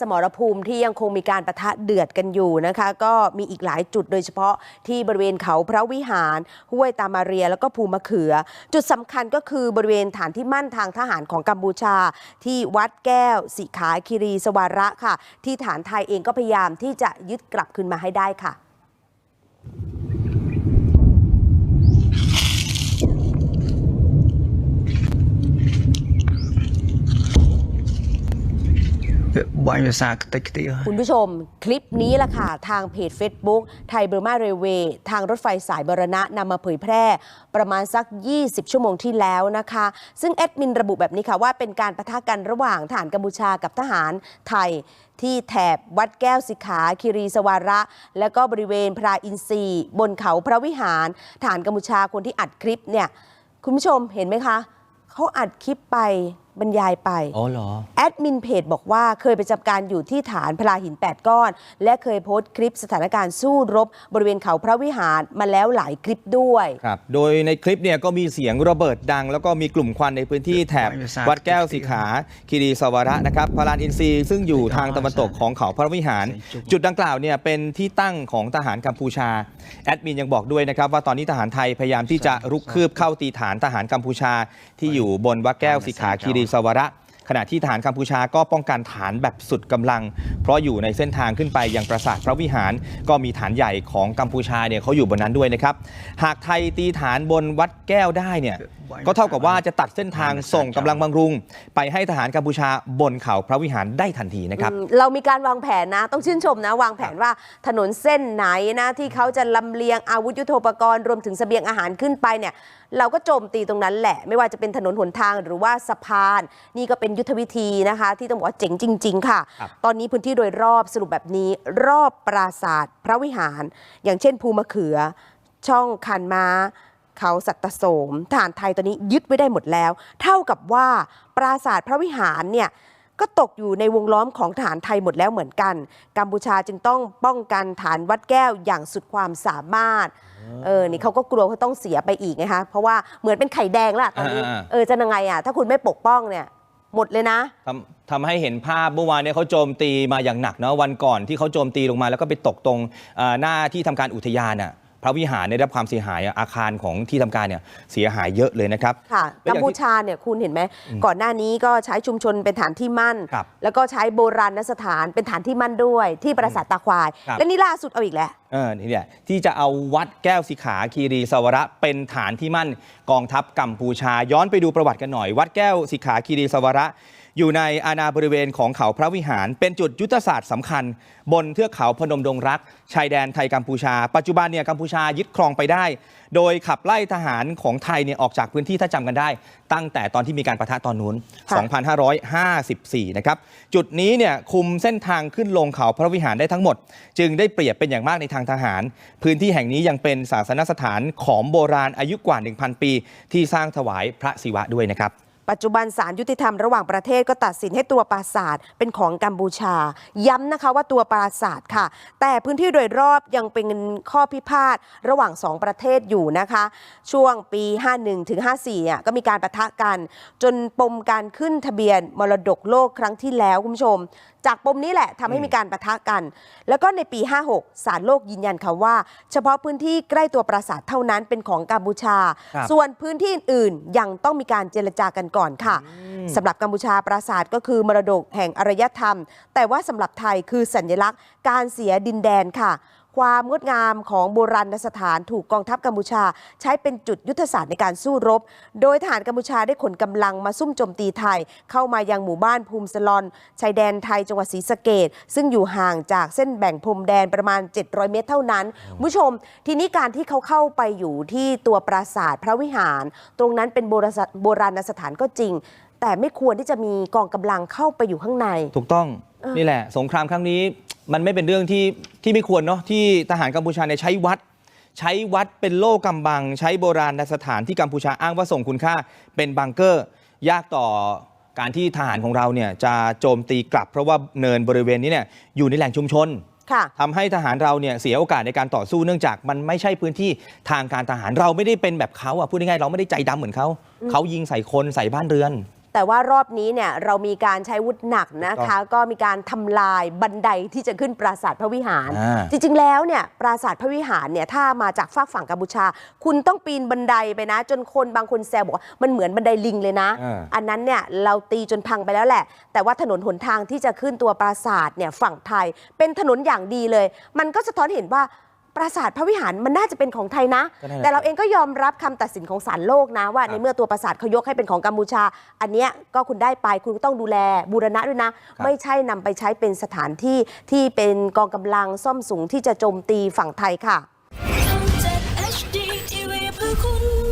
สมรภูมิที่ยังคงมีการประทะเดือดกันอยู่นะคะ ก็มีอีกหลายจุดโดยเฉพาะที่บริเวณเขาพระวิหาร ห้วยตามาเรียแล้วก็ภูมะเขือ จุดสำคัญก็คือบริเวณฐานที่มั่นทางทหารของกัมพูชา ที่วัดแก้ว สิขาคิรีสวาระค่ะ ที่ฐานไทยเองก็พยายามที่จะยึดกลับคืนมาให้ได้ค่ะ คุณผู้ชม คลิปนี้แหละค่ะ ทางเพจ Facebook ไทยเบอร์มาเรเวย์ทางรถไฟสายบรณะนำมาเผยแพร่ประมาณสัก 20 ชั่วโมงที่แล้วนะคะ ซึ่งแอดมินระบุแบบนี้ค่ะว่าเป็นการประทะกันระหว่างทหารกัมพูชากับทหารไทยที่แถบวัดแก้วสิขาคิรีสวาระ และก็บริเวณพระอินทรีย์บนเขาพระวิหารทหารกัมพูชาคนที่อัดคลิปเนี่ยคุณผู้ชมเห็นไหมคะเขาอัดคลิปไป บรรยายไป อ๋อเหรอ แอดมินเพจบอกว่าเคยไปจับการอยู่ที่ฐานพลาหิน 8 ก้อน และเคยโพสต์คลิปสถานการณ์สู้รบ บริเวณเขาพระวิหารมาแล้วหลายคลิปด้วย ครับ โดยในคลิปเนี่ยก็มีเสียงระเบิดดัง แล้วก็มีกลุ่มควันในพื้นที่แถบวัดแก้วสีขา คีรีสวระนะครับพารานอินทรีย์ซึ่งอยู่ทางตะวันตกของเขาพระวิหาร จุดดังกล่าวเนี่ยเป็นที่ตั้งของทหารกัมพูชา แอดมินยังบอกด้วยนะครับว่าตอนนี้ทหารไทยพยายามที่จะรุกคืบเข้าตีฐานทหารกัมพูชา ที่อยู่บนวัดแก้วสีขาคีรีสวระขณะที่ทหารกัมพูชาก็ป้องกันฐานแบบสุดกำลัง เพราะอยู่ในเส้นทางขึ้นไปยังปราสาทพระวิหาร ก็มีฐานใหญ่ของกัมพูชาเนี่ยเขาอยู่บนนั้นด้วยนะครับ หากไทยตีฐานบนวัดแก้วได้เนี่ยก็เท่ากับว่าจะตัดเส้นทางส่งกำลังบำรุง ไปให้ทหารกัมพูชาบนเขาพระวิหารได้ทันทีนะครับอืมเรามีการวางแผนนะ ต้องชื่นชมนะ วางแผนว่าถนนเส้นไหนนะที่เขาจะลำเลียงอาวุธยุโทโธปกรณ์รวมถึงเสบียงอาหารขึ้นไปเนี่ยเราก็โจมตีตรงนั้นแหละ ไม่ว่าจะเป็นถนนหนทางหรือว่าสะพาน นี่ก็เป็นยุทธวิธีนะคะ ที่ต้องบอกว่าเจ๋งจริง ๆ ค่ะครับตอนนี้พื้นที่โดยรอบสรุปแบบนี้ รอบปราสาทพระวิหาร อย่างเช่นภูมะเขือ ช่องคันม้า เขาสัตตโสมทหารไทยตอนนี้ยึดไว้ได้หมดแล้ว เท่ากับว่าปราสาทพระวิหารเนี่ยก็ตกอยู่ในวงล้อมของฐานไทยหมดแล้วเหมือนกัน กัมพูชาจึงต้องป้องกันฐานวัดแก้วอย่างสุดความสามารถ เออ นี่เขาก็กลัวเขาต้องเสียไปอีกนะคะ เพราะว่าเหมือนเป็นไข่แดงละตอนนี้อ่าๆเออ จะยังไงอะ ถ้าคุณไม่ปกป้องเนี่ย หมดเลยนะทำทำให้เห็นภาพเมื่อวานเนี่ยเขาโจมตีมาอย่างหนักเนาะวันก่อนที่เขาโจมตีลงมาแล้วก็ไปตกตรงเอ่อหน้าที่ทำการอุทยานอะ พระวิหารเนี่ยได้รับความเสียหายอะอาคารของที่ทำการเนี่ยเสียหายเยอะเลยนะครับค่ะแล้วอกัมย่างที่พูชาเนี่ยคุณเห็นไหมก่อนหน้านี้ก็ใช้ชุมชนเป็นฐานที่มั่นครับแล้วก็ใช้โบราณสถานเป็นฐานที่มั่นด้วยที่ปราสาทตาควายครับและนี่ล่าสุดเอาอีกแล้วเออนี่แหละที่จะเอาวัดแก้วสิขาคีรีสวระเป็นฐานที่มั่นกองทัพกัมพูชาย้อนไปดูประวัติกันหน่อย วัดแก้วสิขาคีรีสวระ อยู่ในอาณาบริเวณของเขาพระวิหาร เป็นจุดยุทธศาสตร์สำคัญ บนเทือกเขาพนมดงรัก ชายแดนไทยกัมพูชา ปัจจุบันเนี่ยกัมพูชายึดครองไปได้ โดยขับไล่ทหารของไทยเนี่ยออกจากพื้นที่ถ้าจำกันได้ ตั้งแต่ตอนที่มีการประทะตอนนู้นค่ะ2554 นะครับ จุดนี้เนี่ยคุมเส้นทางขึ้นลงเขาพระวิหารได้ทั้งหมด จึงได้เปรียบเป็นอย่างมากในทางทหาร พื้นที่แห่งนี้ยังเป็นศาสนสถานของโบราณอายุกว่า 1,000 ปี ที่สร้างถวายพระศิวะด้วยนะครับ ปัจจุบันศาลยุติธรรมระหว่างประเทศก็ตัดสินให้ตัวปราสาทเป็นของกัมพูชา ย้ำนะคะว่าตัวปราสาทค่ะ แต่พื้นที่โดยรอบยังเป็นข้อพิพาทระหว่างสองประเทศอยู่นะคะ ช่วงปี 51ถึง54อะก็มีการประทะกัน จนปมการขึ้นทะเบียนมรดกโลกครั้งที่แล้วคุณผู้ชม จากปมนี้แหละทำให้มีการประทะกัน แล้วก็ในปี 56ศาลโลกยืนยันค่ะว่า เฉพาะพื้นที่ใกล้ตัวปราสาทเท่านั้นเป็นของกัมพูชาครับส่วนพื้นที่อื่นๆยังต้องมีการเจรจากันก่อนค่ะสำหรับกัมพูชาปราสาทก็คือมรดกแห่งอารยธรรม แต่ว่าสำหรับไทยคือสัญลักษณ์การเสียดินแดนค่ะ ความงดงามของโบราณสถานถูกกองทัพกัมพูชา ใช้เป็นจุดยุทธศาสตร์ในการสู้รบ โดยทหารกัมพูชาได้ขนกำลังมาซุ่มโจมตีไทย เข้ามายังหมู่บ้านภูมิสลอน ชายแดนไทยจังหวัดศรีสะเกดซึ่งอยู่ห่างจากเส้นแบ่งพรมแดนประมาณ 700 เมตรเท่านั้นคุณผู้ชม ทีนี้การที่เขาเข้าไปอยู่ที่ตัวปราสาทพระวิหาร ตรงนั้นเป็นโบราณโบราณสถานก็จริง แต่ไม่ควรที่จะมีกองกำลังเข้าไปอยู่ข้างใน ถูกต้อง นี่แหละ สงครามครั้งนี้มันไม่เป็นเรื่องที่ที่ไม่ควรเนาะที่ทหารกัมพูชาเนี่ยใช้วัด ใช้วัดเป็นโล่กำบัง ใช้โบราณสถานที่กัมพูชาอ้างว่าส่งคุณค่าเป็นบังเกอร์ ยากต่อการที่ทหารของเราเนี่ยจะโจมตีกลับ เพราะว่าเนินบริเวณนี้เนี่ยอยู่ในแหล่งชุมชนค่ะทำให้ทหารเราเนี่ยเสียโอกาสในการต่อสู้เนื่องจากมันไม่ใช่พื้นที่ทางการทหารเราไม่ได้เป็นแบบเขาอะพูดง่ายๆเราไม่ได้ใจดำเหมือนเขาเขายิงใส่คนใส่บ้านเรือน แต่ว่ารอบนี้เนี่ยเรามีการใช้วุธหนักนะคะ ก็มีการทำลายบันไดที่จะขึ้นปราสาทพระวิหารอ่าจริง ๆ แล้วเนี่ยปราสาทพระวิหารเนี่ยถ้ามาจากฝากฝั่งกัมพูชา คุณต้องปีนบันไดไปนะ จนคนบางคนแซวบอกว่ามันเหมือนบันไดลิงเลยนะอ่าอันนั้นเนี่ยเราตีจนพังไปแล้วแหละ แต่ว่าถนนหนทางที่จะขึ้นตัวปราสาทเนี่ยฝั่งไทย เป็นถนนอย่างดีเลย มันก็สะท้อนเห็นว่า ปราสาทพระวิหารมันน่าจะเป็นของไทยนะ ก็นั่นแหละแต่เราเองก็ยอมรับคำตัดสินของศาลโลกนะ ว่าในเมื่อตัวปราสาทเขายกให้เป็นของกัมพูชา อันเนี้ยก็คุณได้ไปคุณก็ต้องดูแลบูรณะด้วยนะ ไม่ใช่นำไปใช้เป็นสถานที่ที่เป็นกองกำลังซ่อมสูงที่จะโจมตีฝั่งไทยค่ะ ทำจาก HD TV เพื่อคุณ